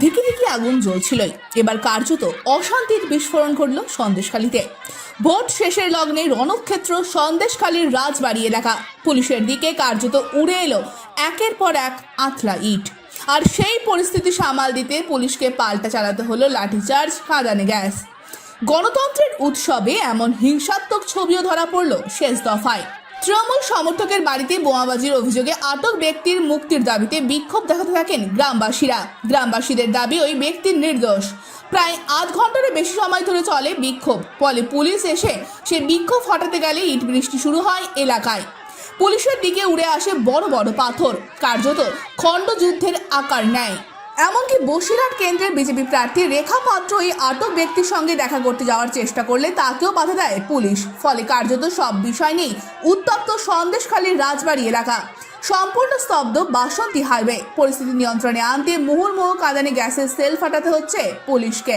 ধিকি ধিকি আগুন জ্বলছিলই। এবার কার্যত অশান্তির বিস্ফোরণ ঘটল সন্দেশখালীতে। ভোট শেষের লগ্নে রণক্ষেত্র সন্দেশখালীর রাজবাড়ি এলাকা। পুলিশের দিকে কার্যত উড়ে এলো একের পর এক আতলা ইট। আর সেই পরিস্থিতি সামাল দিতে পুলিশকে পাল্টা চালাতে হলো লাঠিচার্জ, কাঁদানে গ্যাস। গণতন্ত্রের উৎসবে এমন হিংসাত্মক ছবিও ধরা পড়ল শেষ দফায়। তৃণমূল সমর্থকের বাড়িতে বোমাবাজির অভিযোগে আটক ব্যক্তির মুক্তির দাবিতে বিক্ষোভ দেখাতে থাকেন গ্রামবাসীরা। গ্রামবাসীদের দাবি ওই ব্যক্তির নির্দোষ। প্রায় আধ ঘন্টারও বেশি সময় ধরে চলে বিক্ষোভ। ফলে পুলিশ এসে সে বিক্ষোভ হটাতে গেলে ইট বৃষ্টি শুরু হয় এলাকায়। পুলিশের দিকে উড়ে আসে বড় বড় পাথর। কার্যত খণ্ডযুদ্ধের আকার নেয়। এমনকি বসিরহাট কেন্দ্রের বিজেপি প্রার্থী রেখা পাত্র এই আটক ব্যক্তির সঙ্গে দেখা করতে যাওয়ার চেষ্টা করলে তাকেও বাধা দেয় পুলিশ। ফলে কার্যত সব বিষয় নেই উত্তপ্ত সন্দেশখালীর রাজবাড়ি এলাকা। সম্পূর্ণ স্তব্ধ বাসন্তী হাইওয়ে। পরিস্থিতি নিয়ন্ত্রণে আনতে মুহুর্মুহু কাঁদানে গ্যাসের সেল ফাটাতে হচ্ছে পুলিশকে।